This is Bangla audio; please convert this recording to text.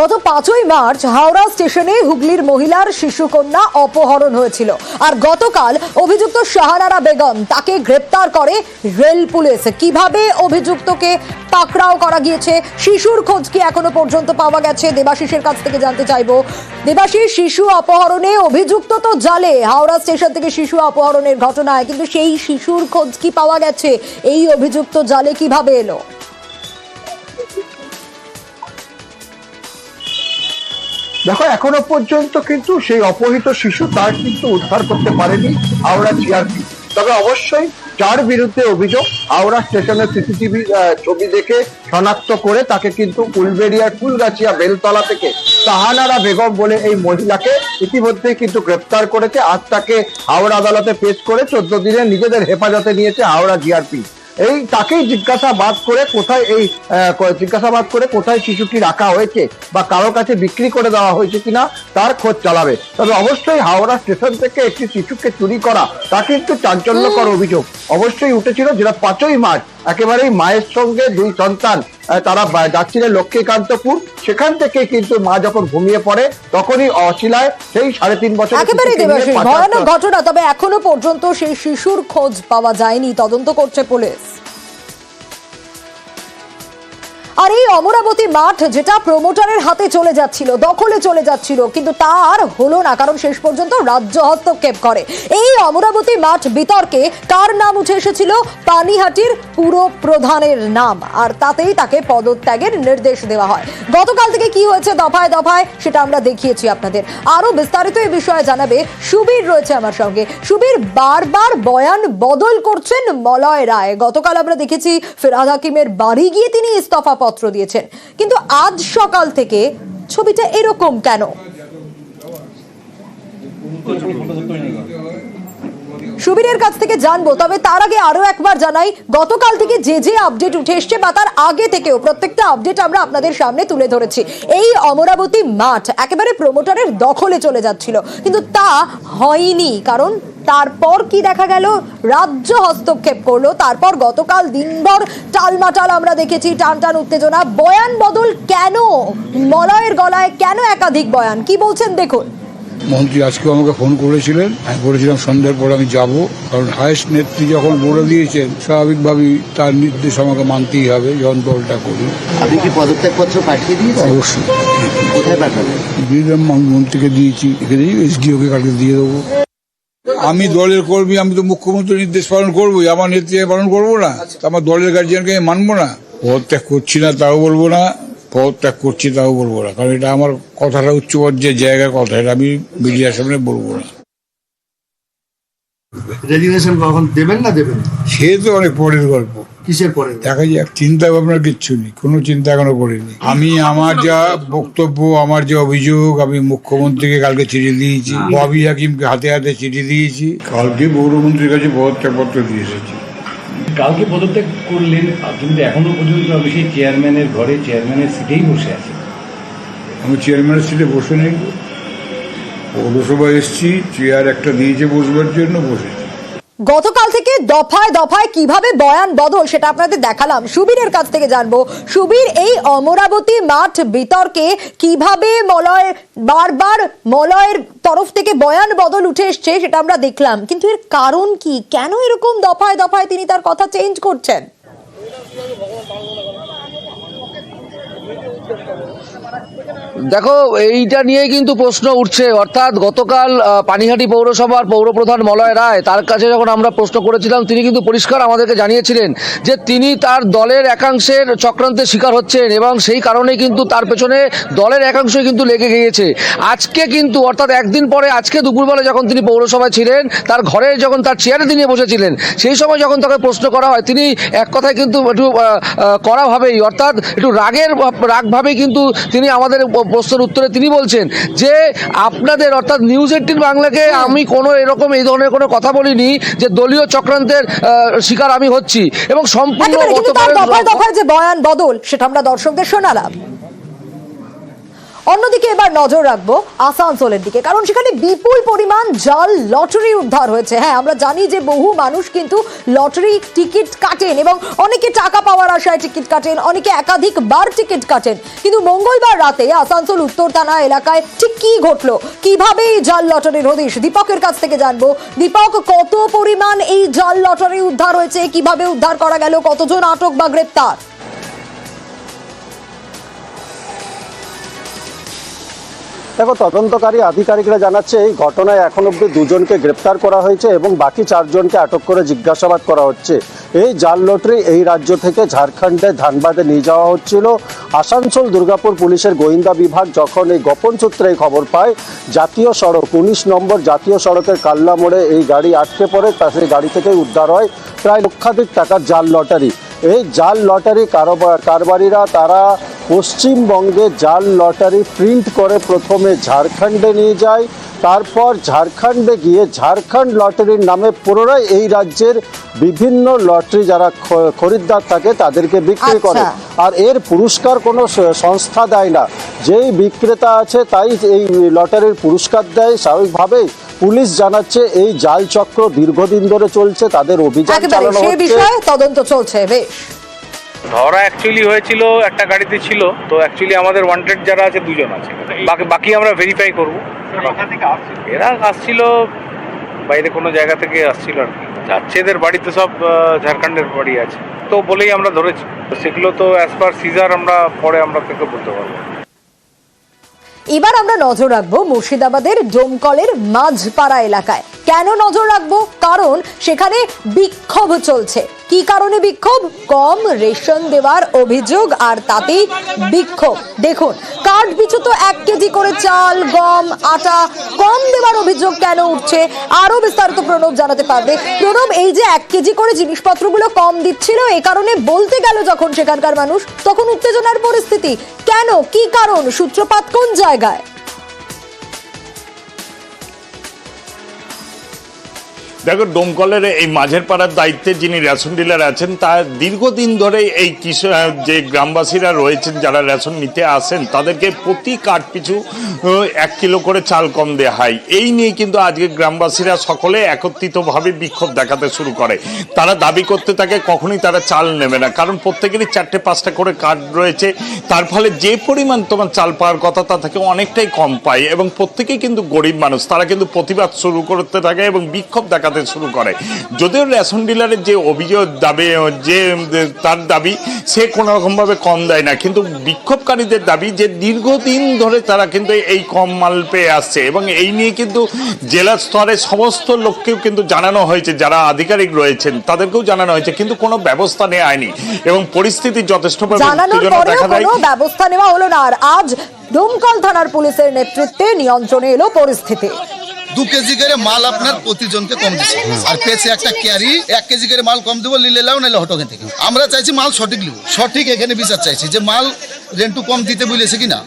গত পাঁচই মার্চ হাওড়া স্টেশনে হুগলির মহিলার শিশুকন্যা অপহরণ হয়েছিল। আর গতকাল অভিযুক্ত শাহানারা বেগম তাকে গ্রেপ্তার করে রেল পুলিশ। কীভাবে অভিযুক্তকে পাকড়াও করা গিয়েছে? শিশুর খোঁজ কি এখনও পর্যন্ত পাওয়া গেছে? দেবাশিসের কাছ থেকে জানতে চাইব। দেবাশিস, শিশু অপহরণে অভিযুক্ত তো জালে। হাওড়া স্টেশন থেকে শিশু অপহরণের ঘটনায়, কিন্তু সেই শিশুর খোঁজ কি পাওয়া গেছে? এই অভিযুক্ত জালে কীভাবে এলো? দেখো, এখনও পর্যন্ত কিন্তু সেই অপহৃত শিশু তার কিন্তু উদ্ধার করতে পারেনি হাওড়া জিআরপি তবে অবশ্যই যার বিরুদ্ধে অভিযোগ, হাওড়া স্টেশনের সিসিটিভি ছবি দেখে শনাক্ত করে তাকে কিন্তু উলবেড়িয়ার ফুলগাছিয়া বেলতলা থেকে তাহানারা বেগম বলে এই মহিলাকে ইতিমধ্যেই কিন্তু গ্রেপ্তার করেছে আর তাকে হাওড়া আদালতে পেশ করে চোদ্দ দিনে নিজেদের হেফাজতে নিয়েছে হাওড়া জিআরপি এই তাকেই জিজ্ঞাসাবাদ করে কোথায় এই জিজ্ঞাসাবাদ করে কোথায় শিশুটি রাখা হয়েছে বা কারও কাছে বিক্রি করে দেওয়া হয়েছে কিনা তার খোঁজ চালাবে। তবে অবশ্যই হাওড়া স্টেশন থেকে একটি শিশুকে চুরি করা তা কিন্তু চাঞ্চল্যকর অভিযোগ। অবশ্যই উঠেছিল যেটা পাঁচই মার্চ একেবারেই মায়ের সঙ্গে দুই সন্তান। তারা যাচ্ছিলেন লক্ষ্মীকান্তপুর। সেখান থেকে কিন্তু মা যখন ঘুমিয়ে পড়ে তখনই অশিলায় সেই সাড়ে তিন বছর একেবারে দেবাশিস ভয়ানক ঘটনা তবে এখনও পর্যন্ত সেই শিশুর খোঁজ পাওয়া যায়নি। তদন্ত করছে পুলিশ। আর এই অমরাবতী মাঠ যেটা প্রমোটারের হাতে চলে যাচ্ছিল, দখলে চলে যাচ্ছিল, কিন্তু তা আর হলো না, কারণ শেষ পর্যন্ত রাজ্য হস্তক্ষেপ করে। এই অমরাবতী মাঠ বিতর্কে কার নাম উঠে এসেছিল? পানিহাটির পুরো প্রধানের নাম, আর তাতেই তাকে পদত্যাগের নির্দেশ দেওয়া হয়। গতকাল থেকে কি হয়েছে দফায় দফায়, সেটা আমরা দেখিয়েছি আপনাদের। আরও বিস্তারিত এই বিষয়ে জানাবে সুবীর রয়েছে আমার সঙ্গে। সুবীর, বারবার বয়ান বদল করছেন মলয় রায়। গতকাল আমরা দেখেছি ফেরাদ হাকিমের বাড়ি গিয়ে তিনি ইস্তফা পত্র দিয়েছেন। কিন্তু আজ সকাল থেকে ছবিটা এরকম কেন? সুবীরের কাছ থেকে জানব, তবে তার আগে আরও একবার জানাই, গতকাল থেকে যে যে আপডেট উঠে এসছে বা তার আগে থেকেও প্রত্যেকটা আপডেট আমরা আপনাদের সামনে তুলে ধরেছি। এই অমরাবতী মাঠ একেবারে প্রমোটারের দখলে চলে যাচ্ছিল, কিন্তু তা হয়নি, কারণ তারপর কি দেখা গেল? রাজ্য হস্তক্ষেপ করল, তারপর গতকাল দিনভর টালমাটাল আমরা দেখেছি, টান টান উত্তেজনা, বয়ান বদল কেন? মলয়ের গলায় কেন একাধিক বয়ান? কি বলছেন দেখুন। মন্ত্রী আজকেও আমাকে ফোন করেছিলেন। আমি বলেছিলাম সন্ধ্যার পর আমি যাব। কারণ হায়েস্ট নেত্রী যখন বলে দিয়েছেন স্বাভাবিকভাবেই তার নির্দেশ আমাকে মানতেই হবে যখন দলটা করি আপনি কি পদত্যাগপত্র পাঠিয়ে দিয়েছেন? অবশ্যই। কোথায় পাঠাবেন দিলাম মন্ত্রীকে দিয়েছি এখানে এসডিওকে কালকে দিয়ে দেবো। আমি দলের কর্মী আমি তো মুখ্যমন্ত্রী নির্দেশ পালন করবোই। আমার নেত্রী পালন করব না। আমার দলের গার্জিয়ানকে আমি মানবো না। পদত্যাগ করছি না তাও বলব না। পদত্যাগ করছি তাও বলব না। কারণ এটা আমার কথাটা উচ্চ পর্যায়ের জায়গার কথা এটা আমি মিডিয়ার সামনে বলব না। রেজিগনেশন কখন দেবেন না দেবেন? সে তো অনেক পরের গল্প। কিসের পরে দেখা যাক চিন্তা ভাবনার কিচ্ছু নেই কোনো চিন্তা এখনও করিনি। আমি আমার যা বক্তব্য আমার যে অভিযোগ আমি মুখ্যমন্ত্রীকে কালকে চিঠি দিয়েছি ববি হাকিমকে হাতে হাতে চিঠি দিয়েছি। কালকে পৌরমন্ত্রীর কাছে পদত্যাগপত্র দিয়ে এসেছি। কালকে পদত্যাগ করলেন কিন্তু এখনও পর্যন্ত আমি সেই চেয়ারম্যানের ঘরে চেয়ারম্যানের সিটেই বসে আছি আমি চেয়ারম্যানের সিটে বসে নেই। পৌরসভা এসছি চেয়ার একটা দিয়েছে বসবার জন্য, বসেছি গতকাল থেকে দফায় দফায় কীভাবে বয়ান বদল সেটা আপনাদের দেখালাম। সুবীরের কাছ থেকে জানব। সুবীর, এই অমরাবতী মাঠ বিতর্কে কীভাবে মলয় বারবার মলয়ের তরফ থেকে বয়ান বদল উঠে এসছে সেটা আমরা দেখলাম। কিন্তু এর কারণ কি? কেন এরকম দফায় দফায় তিনি তার কথা চেঞ্জ করছেন? দেখো এইটা নিয়ে কিন্তু প্রশ্ন উঠছে। অর্থাৎ গতকাল পানিহাটি পৌরসভার পৌরপ্রধান মলয় রায় তার কাছে যখন আমরা প্রশ্ন করেছিলাম তিনি কিন্তু পরিষ্কার আমাদেরকে জানিয়েছিলেন যে তিনি তার দলের একাংশের চক্রান্তের শিকার হচ্ছেন এবং সেই কারণে কিন্তু তার পেছনে দলের একাংশই কিন্তু লেগে গিয়েছে। আজকে কিন্তু অর্থাৎ একদিন পরে আজকে দুপুরবেলা যখন তিনি পৌরসভায় ছিলেন তার ঘরে যখন তার চেয়ারে তিনি বসেছিলেন সেই সময় যখন তাকে প্রশ্ন করা হয় তিনি এক কথায় কিন্তু একটু আহ, অর্থাৎ একটু রাগের রাগভাবেই কিন্তু তিনি আমাদের প্রশ্নের উত্তরে তিনি বলছেন যে আপনাদের অর্থাৎ নিউজ এইটিন বাংলাকে আমি কোনো এরকম এই ধরনের কোনো কথা বলিনি যে দলীয় চক্রান্তের শিকার আমি হচ্ছি। এবং সম্পূর্ণ দফায় দফায় যে বয়ান বদল সেটা আমরা দর্শকদের শোনালাম। অন্যদিকে এবার নজর রাখব আসানসোলের দিকে, কারণ সেখানে বিপুল পরিমাণ জাল, লটারি উদ্ধার হয়েছে। হ্যাঁ আমরা জানি যে বহু মানুষ কিন্তু লটারি টিকিট কাটেন এবং অনেকে টাকা পাওয়ার আশায় টিকিট কাটেন, অনেকে একাধিক বার টিকিট কাটেন। কিন্তু মঙ্গলবার রাতে আসানসোল উত্তর থানা এলাকায় ঠিক কি ঘটলো? কীভাবে এই জাল লটারির হদিশ? দীপকের কাছ থেকে জানব। দীপক, কত পরিমাণ এই জাল লটারি উদ্ধার হয়েছে? কীভাবে উদ্ধার করা গেল? কতজন আটক বা গ্রেপ্তার? দেখো, তদন্তকারী আধিকারিকরা জানাচ্ছে, এই ঘটনায় এখন অব্দি দুজনকে গ্রেপ্তার করা হয়েছে এবং বাকি চারজনকে আটক করে জিজ্ঞাসাবাদ করা হচ্ছে। এই জাল লটারি এই রাজ্য থেকে ঝাড়খণ্ডে ধানবাদে নিয়ে যাওয়া হচ্ছিল। আসানসোল দুর্গাপুর পুলিশের গোয়েন্দা বিভাগ যখন এই গোপন সূত্রে এই খবর পায়, জাতীয় সড়ক, উনিশ নম্বর জাতীয় সড়কের কাল্লা মোড়ে এই গাড়ি আটকে পড়ে, তা সেই গাড়ি থেকে উদ্ধার হয় প্রায় লক্ষাধিক টাকার জাল লটারি। এই জাল লটারি কারোবার কারবারিরা, তারা পশ্চিমবঙ্গে জাল লটারি প্রিন্ট করে প্রথমে ঝাড়খণ্ডে নিয়ে যায় তারপর ঝাড়খণ্ডে গিয়ে ঝাড়খণ্ড লটারির নামে পুনরায় এই রাজ্যের বিভিন্ন লটারি যারা খরিদ্দার থাকে তাদেরকে বিক্রি করে। আচ্ছা। আর এর পুরস্কার কোনো সংস্থা দেয় না। যেই বিক্রেতা আছে তাই এই লটারির পুরস্কার দেয়। স্বাভাবিকভাবেই পুলিশ জানাচ্ছে এই জাল চক্র দীর্ঘদিন ধরে চলছে তাদের অভিযান চালানো হচ্ছে। তদন্ত চলছে বেশ। ধরা অ্যাকচুয়ালি হয়েছিল একটা গাড়িতে ছিল তো অ্যাকচুয়ালি আমাদের ওয়ান্টেড যারা আছে দুজন আছে। বাকি বাকি আমরা ভেরিফাই করব। এরা আসছিল? বাইরে কোনো জায়গা থেকে আসছিল আর কি। যাচ্ছে এদের বাড়িতে সব ঝাড়খণ্ডের বাড়ি আছে। তো বলেই আমরা ধরেছি। সেগুলো তো অ্যাজ পার সিজার আমরা পরে আমরা থেকে বলতে পারব। এবার আমরা নজর রাখব মুর্শিদাবাদের ডোমকলের মাঝপাড়া এলাকায়। কেন নজর রাখব? কারণ সেখানে বিক্ষোভ চলছে। কি কারণে বিক্ষোভ? কম রেশন দেওয়ার অভিযোগ আর তাতেই বিক্ষোভ। দেখুন কার্ড পিছু তো এক কেজি করে চাল, গম, আটা কম দেওয়ার অভিযোগ কেন উঠছে? আরও বিস্তারিত প্রণব জানাতে পারবে। প্রণব, এই যে এক কেজি করে জিনিসপত্রগুলো কম দিচ্ছিল, এ কারণে বলতে গেল যখন সেখানকার মানুষ, তখন উত্তেজনার পরিস্থিতি। কেন? কি কারণ? সূত্রপাত কোন জায়গায়? দেখো ডোমকলের এই মাঝের পাড়ার দায়িত্বে যিনি রেশন ডিলার আছেন, তার দীর্ঘদিন ধরে এই কৃষক যে গ্রামবাসীরা রয়েছেন, যারা রেশন নিতে আসেন, তাদেরকে প্রতি কার্ড পিছু এক কিলো করে চাল কম দেওয়া হয়। এই নিয়ে কিন্তু আজকে গ্রামবাসীরা সকলে একত্রিতভাবে বিক্ষোভ দেখাতে শুরু করে। তারা দাবি করতে থাকে, কখনোই তারা চাল নেবে না। কারণ প্রত্যেকেরই চারটে পাঁচটা করে কার্ড রয়েছে। তার ফলে যে পরিমাণ তোমার চাল পাওয়ার কথা, তা থেকে অনেকটাই কম পায়। এবং প্রত্যেকেই কিন্তু গরিব মানুষ, তারা কিন্তু প্রতিবাদ শুরু করতে থাকে এবং বিক্ষোভ দেখাতে শুরু করে। যদিও রেশন ডিলারের যে অভিযোগ দাবি যে তার দাবি সে কোনো রকমভাবে কম দেয় না। কিন্তু বিক্ষোভকারীদের দাবি যে দীর্ঘদিন ধরে তারা কিন্তু এই কম মাল পেয়ে আসছে এবং এই নিয়ে কিন্তু জেলা স্তরে সমস্ত লোককেও কিন্তু জানানো হয়েছে যারা আধিকারিক রয়েছেন তাদেরকেও জানানো হয়েছে কিন্তু কোনো ব্যবস্থা নেওয়া হয়নি এবং পরিস্থিতি যথেষ্ট ব্যবস্থা নেওয়া হলো না। আর আজ ডোমকল থানার পুলিশের নেতৃত্বে নিয়ন্ত্রণে এলো পরিস্থিতি। দু কেজি করে মাল আপনার প্রতিজনকে কম দিচ্ছে। আর পেয়েছে একটা ক্যারি, এক কেজি করে মাল কম দেবো, নিলে লাও নাহলে হটকে থেকে। আমরা চাইছি মাল সঠিক লিব সঠিক এখানে বিচার চাইছি যে মাল রেন্টু কম দিতে বলেছে কিনা।